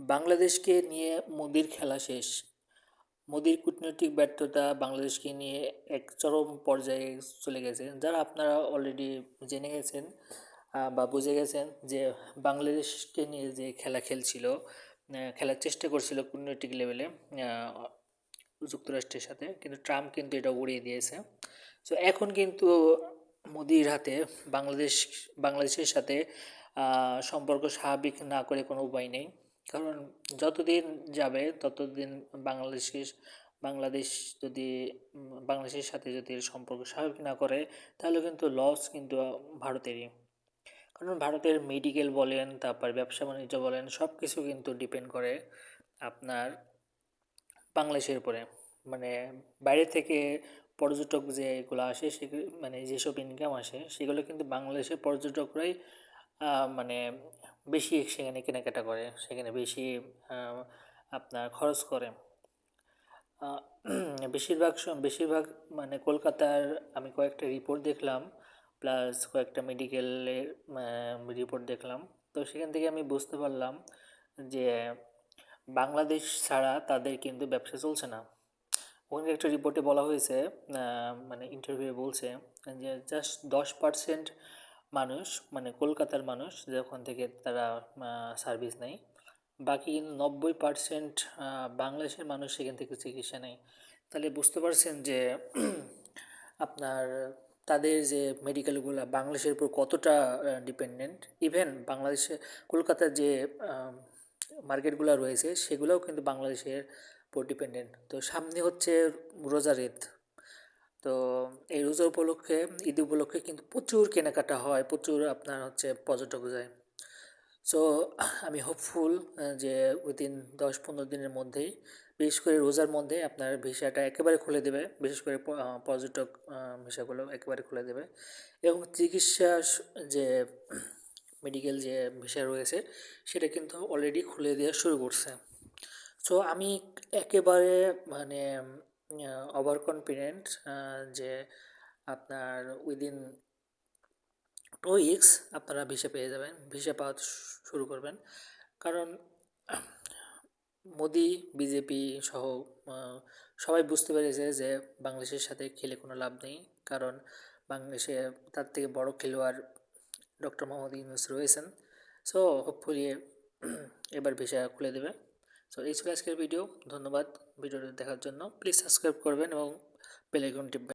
বাংলাদেশকে নিয়ে মোদির খেলা শেষ। মোদির কূটনৈতিক ব্যর্থতা বাংলাদেশকে নিয়ে এক চরম পর্যায়ে চলে গেছে। যারা আপনারা অলরেডি জেনে গেছেন বা বুঝে গেছেন যে বাংলাদেশকে নিয়ে যে খেলা খেলছিল খেলার চেষ্টা করছিল কূটনৈতিক লেভেলে যুক্তরাষ্ট্রের সাথে, কিন্তু ট্রাম্প কিন্তু এটা উড়িয়ে দিয়েছে। সো এখন কিন্তু মোদির হাতে বাংলাদেশ, বাংলাদেশের সাথে সম্পর্ক স্বাভাবিক না করে কোনো উপায় নেই। কারণ যতদিন যাবে, ততদিন বাংলাদেশের, বাংলাদেশ যদি, বাংলাদেশের সাথে যদি সম্পর্ক স্বাভাবিক না করে, তাহলে কিন্তু লস কিন্তু ভারতেরই। কারণ ভারতের মেডিকেল বলেন, তারপর ব্যবসা বাণিজ্য বলেন সব কিছু কিন্তু ডিপেন্ড করে আপনার বাংলাদেশের উপরে। মানে বাইরে থেকে পর্যটক যেগুলো আসে, সেগুলো মানে যেসব ইনকাম আসে, সেগুলো কিন্তু বাংলাদেশের পর্যটকরাই মানে বেশি সেখানে কেনাকাটা করে, সেখানে বেশি আপনার খরচ করে। বেশিরভাগ বেশিরভাগ মানে কলকাতার আমি কয়েকটা রিপোর্ট দেখলাম প্লাস কয়েকটা মেডিকেলের রিপোর্ট দেখলাম। তো সেখান থেকে আমি বুঝতে পারলাম যে বাংলাদেশ ছাড়া তাদের কিন্তু ব্যবসা চলছে না। ওখানে একটা রিপোর্টে বলা হয়েছে মানে ইন্টারভিউ বলছে যে জাস্ট দশ পার্সেন্ট মানুষ মানে কলকাতার মানুষ যখন থেকে তারা সার্ভিস নেয়। বাকি কিন্তু নব্বই পার্সেন্ট বাংলাদেশের মানুষ সেখান থেকে চিকিৎসা নেয়। তাহলে বুঝতে পারছেন যে আপনার তাদের যে মেডিকেলগুলো বাংলাদেশের উপর কতটা ডিপেন্ডেন্ট ইভেন বাংলাদেশে, কলকাতার যে মার্কেটগুলো রয়েছে, সেগুলোও কিন্তু বাংলাদেশের উপর ডিপেন্ডেন্ট তো সামনে হচ্ছে রোজার ঈদ। তো এই রোজা উপলক্ষে, ঈদ উপলক্ষে কিন্তু প্রচুর কেনাকাটা হয়, প্রচুর আপনার হচ্ছে পর্যটক যায়। সো আমি হোপফুল যে উইদিন দশ পনেরো দিনের মধ্যেই, বিশেষ করে রোজার মধ্যে আপনার ভিসাটা একেবারে খুলে দেবে, বিশেষ করে পর্যটক ভিসাগুলো একেবারে খুলে দেবে। এবং চিকিৎসা যে মেডিকেল যে ভিসা রয়েছে, সেটা কিন্তু অলরেডি খুলে দেওয়া শুরু করছে। সো আমি একেবারে মানে ওভার কনফিডেন্ট যে আপনার উইদিন টু উইক্স আপনারা ভিসা পেয়ে যাবেন ভিসা পাওয়া শুরু করবেন। কারণ মোদি বিজেপি সহ সবাই বুঝতে পেরেছে যে বাংলাদেশের সাথে খেলে কোনো লাভ নেই। কারণ বাংলাদেশে তার থেকে বড় খেলোয়াড় ডক্টর মোহাম্মদ ইউনুস রয়েছেন। সো হোপফুলি এবার ভিসা খুলে দেবে। সো এই ছিল আজকের ভিডিও ধন্যবাদ ভিডিওটি দেখার জন্য। প্লিজ সাবস্ক্রাইব করবেন এবং বেলাইকন টিপবেন।